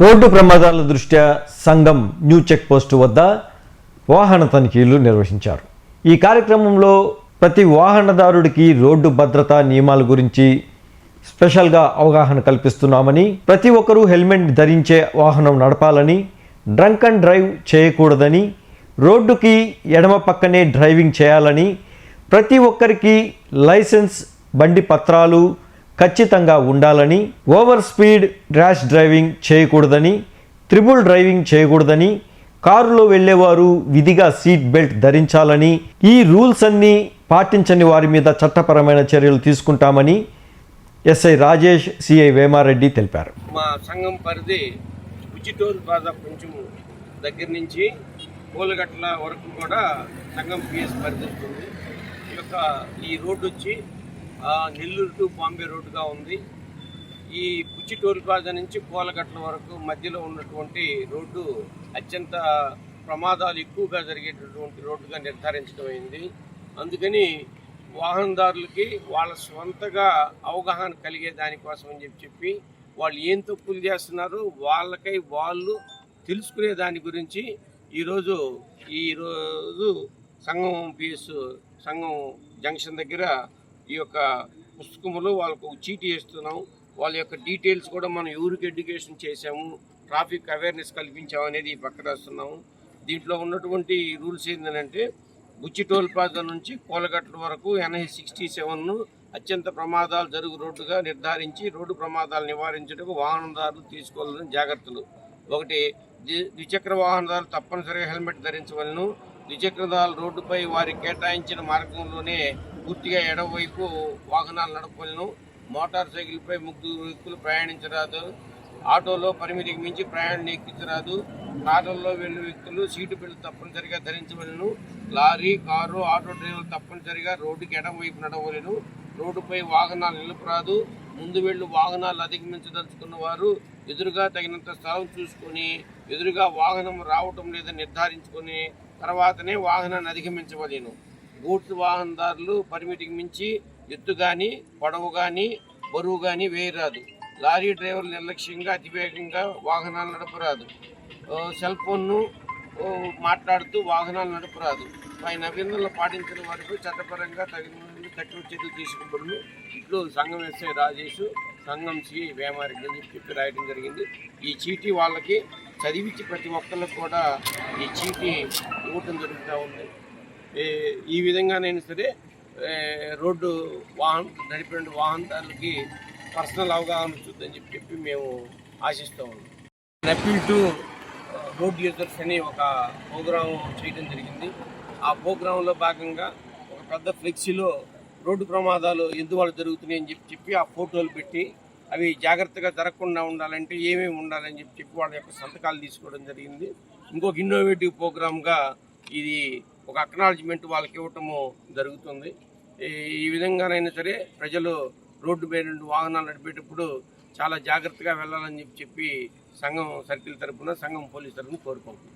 Road ప్రమాదాల దృష్ట్యా సంఘం న్యూ చెక్ పోస్టు వద్ద వాహన తనిఖీలు నిర్వహించారు. ఈ కార్యక్రమంలో ప్రతి వాహనదారుడికి రోడ్డు భద్రతా నియమాల గురించి స్పెషల్గా అవగాహన కల్పిస్తున్నామని ప్రతి ఒక్కరూ హెల్మెట్ ధరించే వాహనం నడపాలని డ్రంక్ అండ్ డ్రైవ్ చేయకూడదని రోడ్డుకి ఎడమ పక్కనే డ్రైవింగ్ చేయాలని ప్రతి ఒక్కరికి లైసెన్స్ బండి పత్రాలు ఖచ్చితంగా ఉండాలని ఓవర్ స్పీడ్ ర్యాష్ డ్రైవింగ్ చేయకూడదని త్రిబుల్ డ్రైవింగ్ చేయకూడదని కారులో వెళ్ళేవారు విధిగా సీట్ బెల్ట్ ధరించాలని ఈ రూల్స్ అన్నీ పాటించని వారి మీద చట్టపరమైన చర్యలు తీసుకుంటామని ఎస్ఐ రాజేష్ సిఐ వేమారెడ్డి తెలిపారు. మా సంఘం పరిధి ఉచిటూరు ప్లాజా కొంచెం దగ్గర నుంచి పూలగట్ల వరకు కూడా సంఘం పిఎస్ పరిధి ఈ యొక్క ఈ రోడ్డు వచ్చి నెల్లూరు టు బాంబే రోడ్డుగా ఉంది. ఈ పుచ్చి టోల్ ప్లాజా నుంచి కోలగట్ల వరకు మధ్యలో ఉన్నటువంటి రోడ్డు అత్యంత ప్రమాదాలు ఎక్కువగా జరిగేటటువంటి రోడ్డుగా నిర్ధారించడమైంది అయింది. అందుకని వాహనదారులకి వాళ్ళ స్వంతగా అవగాహన కలిగే దానికోసం అని చెప్పి చెప్పి వాళ్ళు ఏం తప్పులు చేస్తున్నారు వాళ్ళకై వాళ్ళు తెలుసుకునే దాని గురించి ఈరోజు ఈరోజు సంఘం పిఎస్ సంఘం జంక్షన్ దగ్గర ఈ యొక్క పుస్తకములు వాళ్ళకు చీటీ ఇస్తున్నాం వాళ్ళ యొక్క డీటెయిల్స్ కూడా మనం యూరిక్ ఎడ్యుకేషన్ చేసాము ట్రాఫిక్ అవేర్నెస్ కల్పించాము అనేది ఈ పక్క రాస్తున్నాము దీంట్లో ఉన్నటువంటి రూల్స్ ఏంటంటే బుచ్చి టోల్ ప్లాజా నుంచి కోలగట్ల వరకు ఎన్ఐ సిక్స్టీ సెవెన్ను అత్యంత ప్రమాదాలు జరుగు రోడ్డుగా నిర్ధారించి రోడ్డు ప్రమాదాలు నివారించడానికి వాహనదారులు తీసుకోవాలని జాగ్రత్తలు. ఒకటి ద్విచక్ర వాహనదారులు తప్పనిసరిగా హెల్మెట్ ధరించవలను. ద్విచక్రదారులు రోడ్డుపై వారి కేటాయించిన మార్గంలోనే పూర్తిగా ఎడవైపు వాహనాలు నడపలను మోటార్ సైకిల్పై ముగ్గురు వ్యక్తులు ప్రయాణించరాదు. ఆటోలో పరిమితికి మించి ప్రయాణం ఎక్కించరాదు. కారులో వెళ్ళే వ్యక్తులు సీటు బెల్ట్ తప్పనిసరిగా ధరించవలను. లారీ కారు ఆటో డ్రైవర్లు తప్పనిసరిగా రోడ్డుకి ఎడవైపు నడవలేను నడవలను రోడ్డుపై వాహనాలు నిలుపురాదు. ముందు వెళ్ళు వాహనాలు అధిగమించదలుచుకున్న వారు ఎదురుగా తగినంత స్థలం చూసుకొని ఎదురుగా వాహనం రావటం లేదని నిర్ధారించుకొని తర్వాతనే వాహనాన్ని అధిగమించవలేను. గూడ్స్ వాహనదారులు పరిమితికి మించి ఎత్తు కానీ పొడవు కానీ బరువు కానీ వేయరాదు. లారీ డ్రైవర్లు నిర్లక్ష్యంగా అతివేగంగా వాహనాలు నడపరాదు. సెల్ ఫోన్ను మాట్లాడుతూ వాహనాలు నడపరాదు. పై నవీనలు పాటించిన వరకు చట్టపరంగా తగిన కఠిన చర్యలు తీసుకుంటున్నాను ఇట్లు సంఘం ఎస్ఐ రాజేష్ సంఘం సి వేమారెడ్డి అని చెప్పి రాయడం జరిగింది. ఈ చీటీ వాళ్ళకి చదివించి ప్రతి ఒక్కళ్ళకి కూడా ఈ చీటీ ఇవ్వటం జరుగుతూ ఉంది. ఈ విధంగానైనా సరే రోడ్డు వాహనం నడిపిన వాహనదారులకి పర్సనల్ అవగాహన వచ్చిందని చెప్పి చెప్పి మేము ఆశిస్తూ ఉన్నాం. నపిల్ టు రోడ్ యూజర్స్ అని ఒక ప్రోగ్రాం చేయడం జరిగింది. ఆ ప్రోగ్రాంలో భాగంగా ఒక పెద్ద ఫ్లెక్సీలో రోడ్డు ప్రమాదాలు ఎందువల్ల జరుగుతున్నాయి అని చెప్పి చెప్పి ఆ ఫోటోలు పెట్టి అవి జాగ్రత్తగా జరగకుండా ఉండాలంటే ఏమేమి ఉండాలని చెప్పి చెప్పి వాళ్ళ యొక్క సంతకాలు తీసుకోవడం జరిగింది. ఇంకొక ఇన్నోవేటివ్ ప్రోగ్రామ్గా ఇది ఒక అక్నాలజ్మెంట్ వాళ్ళకి ఇవ్వటము జరుగుతుంది. ఈ- విధంగానైనా సరే ప్రజలు రోడ్డు మీద నుండి వాహనాలు నడిపేటప్పుడు చాలా జాగ్రత్తగా వెళ్ళాలని చెప్పి చెప్పి సంఘం సర్కిల్ తరఫున సంఘం పోలీస్ తరఫున కోరుకుంటున్నాం.